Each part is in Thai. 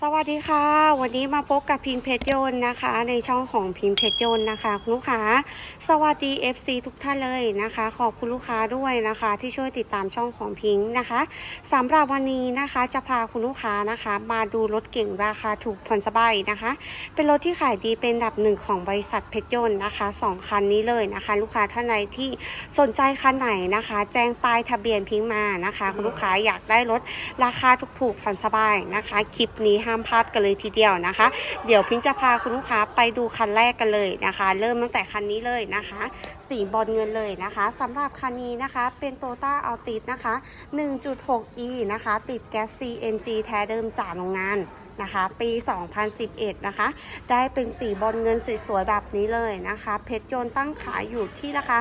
สวัสดีค่ะ วันนี้มาพบกับพิมพ์เพชรยนต์นะคะ ในช่องของพิมพ์เพชรยนต์นะคะคุณลูกค้า สวัสดี FC ทุกท่านเลยนะคะ ขอบคุณลูกค้าด้วยนะคะ ที่ช่วยติดตามช่องของพิงค์นะคะสำหรับวันนี้นะคะจะพาคุณลูกค้านะคะ มาดูรถเก่งราคาถูกผ่อนสบายนะคะ เป็นรถที่ขายดีเป็นดับหนึ่งของบริษัทเพชรยนต์นะคะสองคันนี้เลยนะคะ ลูกค้าท่านใดที่สนใจคันไหนนะคะ แจ้งป้ายทะเบียนพิงค์มานะคะ คุณลูกค้าอยากได้รถราคาถูกๆผ่อนสบายนะคะคลิปนี้ห้ามพลาดกันเลยทีเดียวนะคะ เดี๋ยวพิงจะพาคุณลูกค้าไปดูคันแรกกันเลยนะคะ เริ่มตั้งแต่คันนี้เลยนะคะสีบอลเงินเลยนะคะสำหรับคันนี้นะคะเป็นโตต้าอัลติสนะคะ 1.6e นะคะ ติดแก๊ส CNG แท้เดิมจากโรงงาน นะคะ ปี 2011 นะคะ ได้เป็นสีบอลเงินสวยๆ แบบนี้เลยนะคะ เพชรยนตั้งขายอยู่ที่ราคา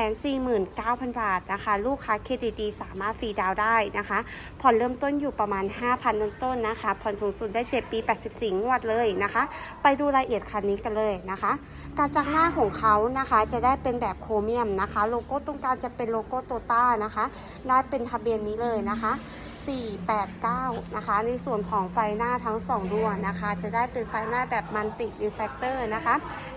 249,000 บาทนะคะ ลูกค้าเครดิตดีสามารถฟรีดาวได้นะคะ ผ่อนเริ่มต้นอยู่ประมาณ 5,000ต้นต้นๆนะคะ ผ่อนสูงสุดได้ 7 ปี 84 งวดเลยนะคะ ไปดูรายละเอียดคันนี้กันเลยนะคะการจักหน้าของเขานะคะจะได้เป็นแบบโครเมียมนะคะ โลโก้ตรงกลางจะเป็นโลโก้โตต้านะคะ ได้เป็นทะเบียนนี้เลยนะคะ 489 นะคะ ในส่วนของไฟหน้าทั้ง 2ดวงนะคะ จะได้เป็นไฟหน้าแบบมัลติรีแฟกเตอร์นะคะ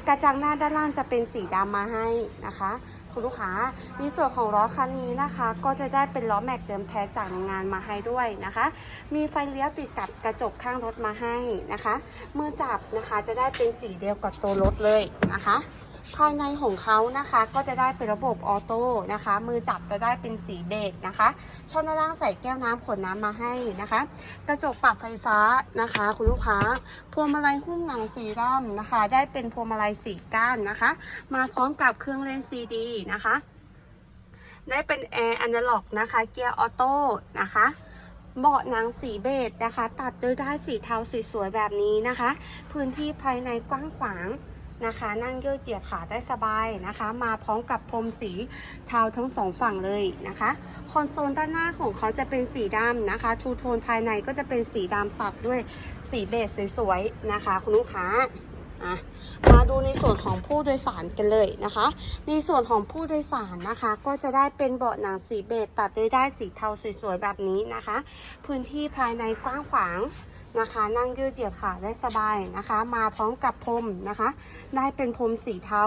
กระจังหน้าด้านล่างจะเป็นสีดำมาให้นะคะคุณลูกค้าในส่วนของล้อคันนี้นะคะ ก็จะได้เป็นล้อแม็กเดิมแท้จากโรงงานมาให้ด้วยนะคะ มีไฟเลี้ยวติดกับกระจกข้างรถมาให้นะคะ มือจับนะคะจะได้เป็นสีเดียวกับตัวรถเลยนะคะ ภายในของเขานะคะก็จะได้เป็นระบบออโต้นะคะ มือจับจะได้เป็นสีเบจนะคะ ช่องด้านล่างใส่แก้วน้ำขวดน้ำมาให้นะคะ กระจกปรับไฟฟ้านะคะ คุณลูกค้า พวงมาลัยหุ้มหนังสีดำนะคะ ได้เป็นพวงมาลัยสีก้านนะคะ มาพร้อมกับเครื่องเล่นซีดีนะคะ ได้เป็นแอร์อนาล็อกนะคะ เกียร์ออโต้นะคะเบาะหนังสีเบจนะคะ ตัดโดยได้ายสีเทาสีสวยแบบนี้นะคะ พื้นที่ภายในกว้างขวาง นะคะ นั่งยืดเหยียดขาได้สบายนะคะ มาพร้อมกับพรมสีเทาทั้งสองฝั่งเลยนะคะ คอนโซลด้านหน้าของเขาจะเป็นสีดำนะคะทูโทนภายในก็จะเป็นสีดำตัดด้วยสีเบจสวยๆนะคะ คุณลูกค้ามาดูในส่วนของผู้โดยสารกันเลยนะคะ ในส่วนของผู้โดยสารนะคะ ก็จะได้เป็นเบาะหนังสีเบจตัดด้วยได้สีเทาสวยๆแบบนี้นะคะ พื้นที่ภายในกว้างขวาง นะคะ นั่งยืดเหยียดขาได้สบายนะคะ มาพร้อมกับพรมนะคะ ได้เป็นพรมสีเทา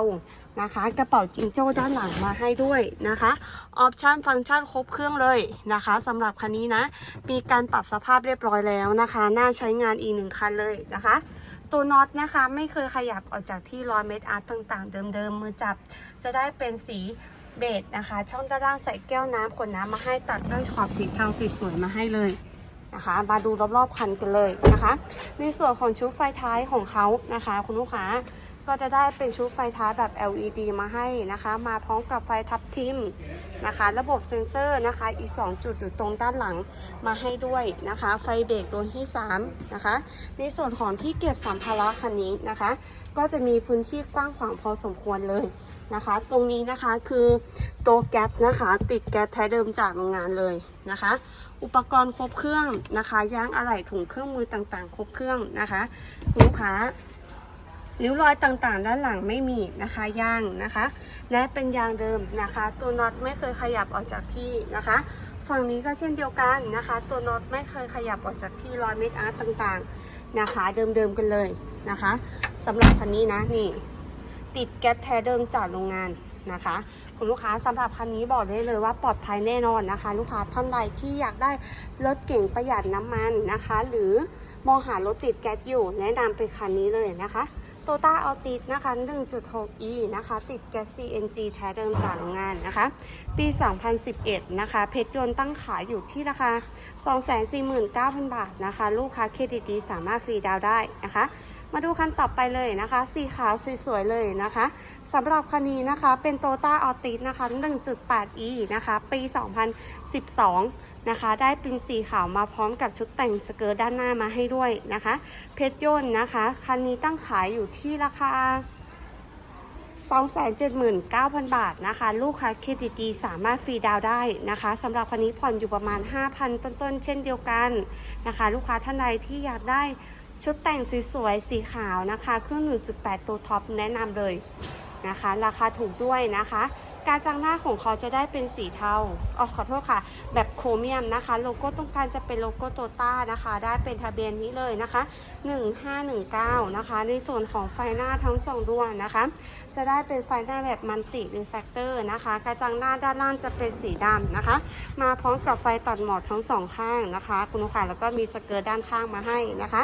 นะคะ กระเป๋าจิงโจ้ด้านหลังมาให้ด้วยนะคะออปชันฟังก์ชันครบเครื่องเลยนะคะสำหรับคันนี้นะ มีการปรับสภาพเรียบร้อยแล้วนะคะ น่าใช้งานอีกหนึ่งคันเลยนะคะตัวน็อตนะคะไม่เคยขยับออกจากที่ร้อยเม็ดอาร์ตต่างๆ เดิมๆมือจับ จะได้เป็นสีเบจนะคะ ช่องด้านล่างใส่แก้วน้ำขวดน้ำมาให้ตัดด้วยขอบสีเทาสีสวยมาให้เลย นะคะ มาดูรอบๆคันกันเลยนะคะ ในส่วนของชุดไฟท้ายของเขานะคะ คุณลูกค้าก็จะได้เป็นชุดไฟท้ายแบบ LED มาให้นะคะ มาพร้อมกับไฟทับทิมนะคะ ระบบเซ็นเซอร์นะคะ อีก 2 จุดอยู่ตรงด้านหลังมาให้ด้วยนะคะ ไฟเบรกดวงที่ 3 นะคะ ในส่วนของที่เก็บสัมภาระคันนี้นะคะ ก็จะมีพื้นที่กว้างขวางพอสมควรเลยนะคะ ตรงนี้นะคะคือตัวแก๊สนะคะ ติดแก๊สแท้เดิมจากโรงงานเลยนะคะ อุปกรณ์ครบเครื่องนะคะยางอะไหล่ถุงเครื่องมือต่างๆ ครบเครื่องนะคะลูกค้าริ้วรอยต่างๆ ด้านหลังไม่มีนะคะยางนะคะ และเป็นยางเดิมนะคะ ตัวน็อตไม่เคยขยับออกจากที่นะคะ ฝั่งนี้ก็เช่นเดียวกันนะคะ ตัวน็อตไม่เคยขยับออกจากที่รอยเม็ดอาร์ตต่างๆนะคะ เดิมๆกันเลยนะคะสำหรับคันนี้นะนี่ ติดแก๊สแท้เดิมจากโรงงานนะคะ คุณลูกค้าสำหรับคันนี้บอกได้เลยว่าปลอดภัยแน่นอนนะคะ ลูกค้าท่านใดที่อยากได้รถเก่งประหยัดน้ำมันนะคะ หรือมองหารถติดแก๊สอยู่ แนะนำเป็นคันนี้เลยนะคะโตต้าอัลติสนะคะ 1.6e นะคะ ติดแก๊ส CNG แท้เดิมจากโรงงานนะคะ ปี 2011 นะคะ เพชรยนต์ตั้งขายอยู่ที่ราคา 249,000 บาทนะคะ ลูกค้าเครดิตดีสามารถฟรีดาวน์ได้นะคะ มาดูคันต่อไปเลยนะคะ สีขาวสวยๆเลยนะคะสำหรับคันนี้นะคะเป็นโตต้าออติสนะคะ 1.8e นะคะ ปี 2012 นะคะ ได้เป็นสีขาวมาพร้อมกับชุดแต่งสเกิร์ตด้านหน้ามาให้ด้วยนะคะ เพชรยนต์นะคะ คันนี้ตั้งขายอยู่ที่ราคา 279,000 บาทนะคะ ลูกค้าเครดิตดีสามารถฟรีดาวได้นะคะสำหรับคันนี้ผ่อนอยู่ประมาณ 5,000 ต้นๆ เช่นเดียวกันนะคะ ลูกค้าท่านใดที่อยากได้ ชุดแต่งสวยๆ สีขาวนะคะเครื่อง 1.8 ตัวท็อปแนะนำเลยนะคะ ราคาถูกด้วยนะคะ การจังหน้าของเขาจะได้เป็นสีเทาอ๋อขอโทษค่ะ แบบโครเมียมนะคะ โลโก้ตรงกลางจะเป็นโลโก้โตต้านะคะ ได้เป็นทะเบียนนี้เลยนะคะ 1519 นะคะ ในส่วนของไฟหน้าทั้งสองดวงนะคะ จะได้เป็นไฟหน้าแบบมันติรีแฟกเตอร์นะคะ กระจังหน้าด้านล่างจะเป็นสีดำนะคะ มาพร้อมกับไฟตัดหมอกทั้งสองข้างนะคะ คุณลูกค้าแล้วก็มีสเกิร์ตด้านข้างมาให้นะคะ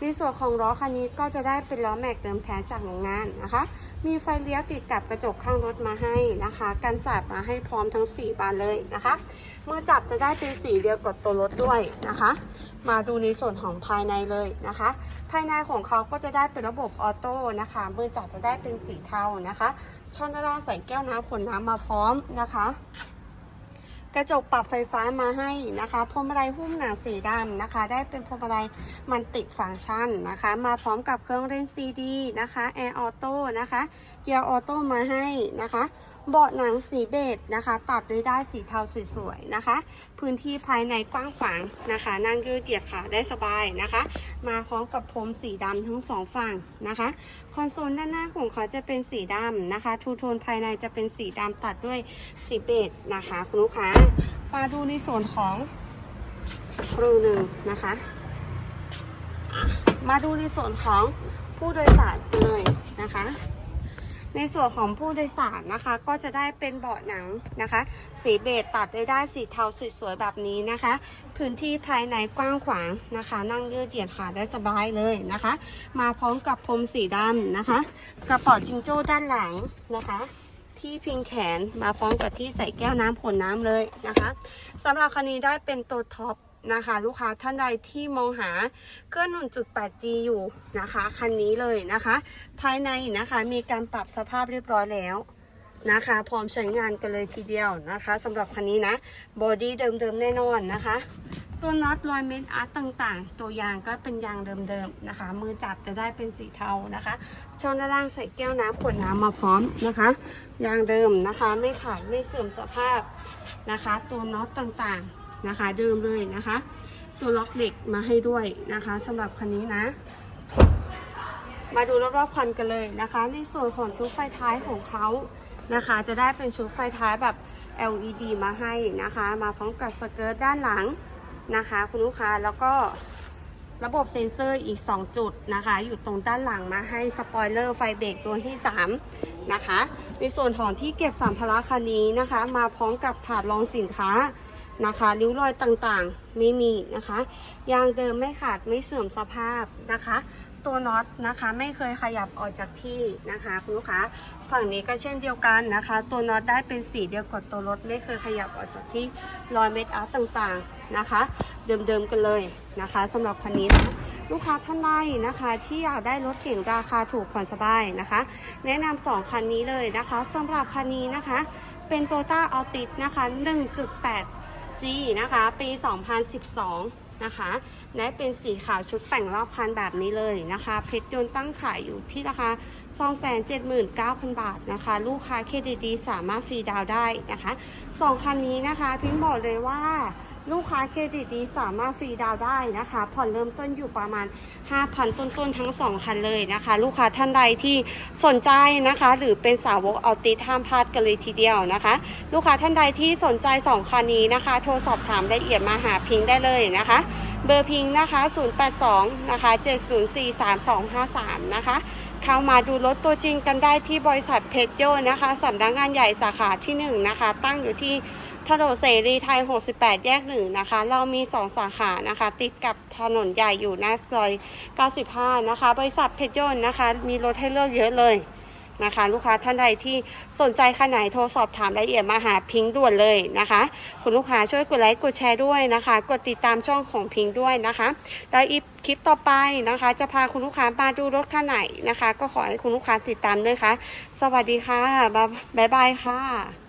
ในส่วนของล้อคันนี้ก็จะได้เป็นล้อแม็กเดิมแท้จากโรงงานนะคะ มีไฟเลี้ยวติดกับกระจกข้างรถมาให้นะคะ กันสาดมาให้พร้อมทั้ง 4 บานเลยนะคะมือจับจะได้เป็นสีเดียวกับตัวรถด้วยนะคะ มาดูในส่วนของภายในเลยนะคะ ภายในของเขาก็จะได้เป็นระบบออโต้นะคะมือจับจะได้เป็นสีเทานะคะ ช่องด้านล่างใส่แก้วน้ำขวดน้ำมาพร้อมนะคะ กระจกปรับไฟฟ้ามาให้นะคะพวงมาลัยหุ้มหนังสีดำนะคะ ได้เป็นพวงมาลัยมันติดฟังก์ชันนะคะ มาพร้อมกับเครื่องเล่นซีดีนะคะแอร์ออโต้นะคะ เกียร์ออโต้มาให้นะคะ เบาะหนังสีเบจนะคะ ตัดด้วยด้ายสีเทาสวยๆนะคะ พื้นที่ภายในกว้างขวางนะคะ นั่งยืดเหยียดขาได้สบายนะคะ มาพร้อมกับพรมสีดำทั้งสองฝั่งนะคะ คอนโซลด้านหน้าของเขาจะเป็นสีดำนะคะทูโทนภายในจะเป็นสีดำตัดด้วยสีเบจนะคะคุณลูกค้ามาดูในส่วนของครูหนึ่งนะคะ มาดูในส่วนของผู้โดยสารเลยนะคะ ในส่วนของผู้โดยสารนะคะ ก็จะได้เป็นเบาะหนังนะคะ สีเบจตัดได้ได้สีเทาสวยๆแบบนี้นะคะ พื้นที่ภายในกว้างขวางนะคะ นั่งยืดเหยียดขาได้สบายเลยนะคะ มาพร้อมกับพรมสีดำนะคะ กระเป๋าจิงโจ้ด้านหลังนะคะที่พิงแขนมาพร้อมกับที่ใส่แก้วน้ำขวดน้ำเลยนะคะสำหรับคันนี้ได้เป็นตัวท็อป นะคะ ลูกค้าท่านใดที่มองหาเครื่อง 1.8G อยู่นะคะ คันนี้เลยนะคะ ภายในนะคะมีการปรับสภาพเรียบร้อยแล้วนะคะ พร้อมใช้งานกันเลยทีเดียวนะคะสำหรับคันนี้นะบอดี้เดิมๆแน่นอนนะคะ ตัวน็อตรอยเมนอาร์ตต่างๆ ตัวยางก็เป็นยางเดิมๆนะคะ มือจับจะได้เป็นสีเทานะคะช่องด้านล่างใส่แก้วน้ำขวดน้ำมาพร้อมนะคะ ยางเดิมนะคะ ไม่ขาดไม่เสื่อมสภาพนะคะ ตัวน็อตต่างๆ นะคะ เดิมเลยนะคะ ตัวล็อกเหล็กมาให้ด้วยนะคะสำหรับคันนี้นะ มาดูรอบๆคันกันเลยนะคะ ในส่วนของชุดไฟท้ายของเขานะคะ จะได้เป็นชุดไฟท้ายแบบ LED มาให้นะคะ มาพร้อมกับสเกิร์ตด้านหลังนะคะ คุณลูกค้าแล้วก็ระบบเซ็นเซอร์อีก 2 จุดนะคะ อยู่ตรงด้านหลังมาให้สปอยเลอร์ไฟเบรกตัวที่ 3 นะคะ ในส่วนของที่เก็บสัมภาระคันนี้นะคะ มาพร้อมกับถาดรองสินค้า นะคะริ้วรอยต่างๆไม่มีนะคะ ยางเดิมไม่ขาดไม่เสื่อมสภาพนะคะ ตัวน็อตนะคะไม่เคยขยับออกจากที่นะคะคุณลูกค้าฝั่งนี้ก็เช่นเดียวกันนะคะ ตัวน็อตได้เป็นสีเดียวกับตัวรถไม่เคยขยับออกจากที่รอยเม็ดอาร์ตต่างๆนะคะ เดิมๆกันเลยนะคะสำหรับคันนี้นะลูกค้าท่านใดนะคะที่อยากได้รถเก่งราคาถูกผ่อนสบายนะคะ แนะนำสองคันนี้เลยนะคะสำหรับคันนี้นะคะ เป็นโตต้าออติสนะคะ 1.8 G นะคะ ปี 2012 นะคะ และเป็นสีขาวชุดแต่งรอบคันแบบนี้เลยนะคะ เพชรยนต์ตั้งขายอยู่ที่ราคา279,000 บาทนะคะ ลูกค้าเครดิตดีสามารถฟรีดาวได้นะคะสองคันนี้นะคะ พิมพ์บอกเลยว่า ลูกค้าเครดิตดีสามารถฟรีดาวได้นะคะ ผ่อนเริ่มต้นอยู่ประมาณ 5,000 ต้นๆทั้ง 2 คันเลยนะคะ ลูกค้าท่านใดที่สนใจนะคะ หรือเป็นสาวกเอาติดห้ามพลาดกันเลยทีเดียวนะคะ ลูกค้าท่านใดที่สนใจ 2 คันนี้นะคะ โทรสอบถามรายละเอียดมาหาพิงค์ได้เลยนะคะ เบอร์พิงค์นะคะ 082 นะคะ 7043253 นะคะเข้ามาดูรถตัวจริงกันได้ที่บริษัทเพชรโยนะคะสำนักงานใหญ่สาขาที่ 1 นะคะ ตั้งอยู่ที่ ถนนเสรีไทย 68 แยกหนึ่งนะคะ เรามี 2 สาขานะคะ ติดกับถนนใหญ่อยู่หน้าซอย 95 นะคะ บริษัทเพชรยนต์นะคะ มีรถให้เลือกเยอะเลยนะคะ ลูกค้าท่านใดที่สนใจคันไหนโทรสอบถามรายละเอียดมาหาพิงค์ด่วนเลยนะคะ คุณลูกค้าช่วยกดไลค์กดแชร์ด้วยนะคะ กดติดตามช่องของพิงค์ด้วยนะคะ แล้วอีคลิปต่อไปนะคะ จะพาคุณลูกค้ามาดูรถคันไหนนะคะ ก็ขอให้คุณลูกค้าติดตามด้วยค่ะ สวัสดีค่ะ บ๊ายบายค่ะ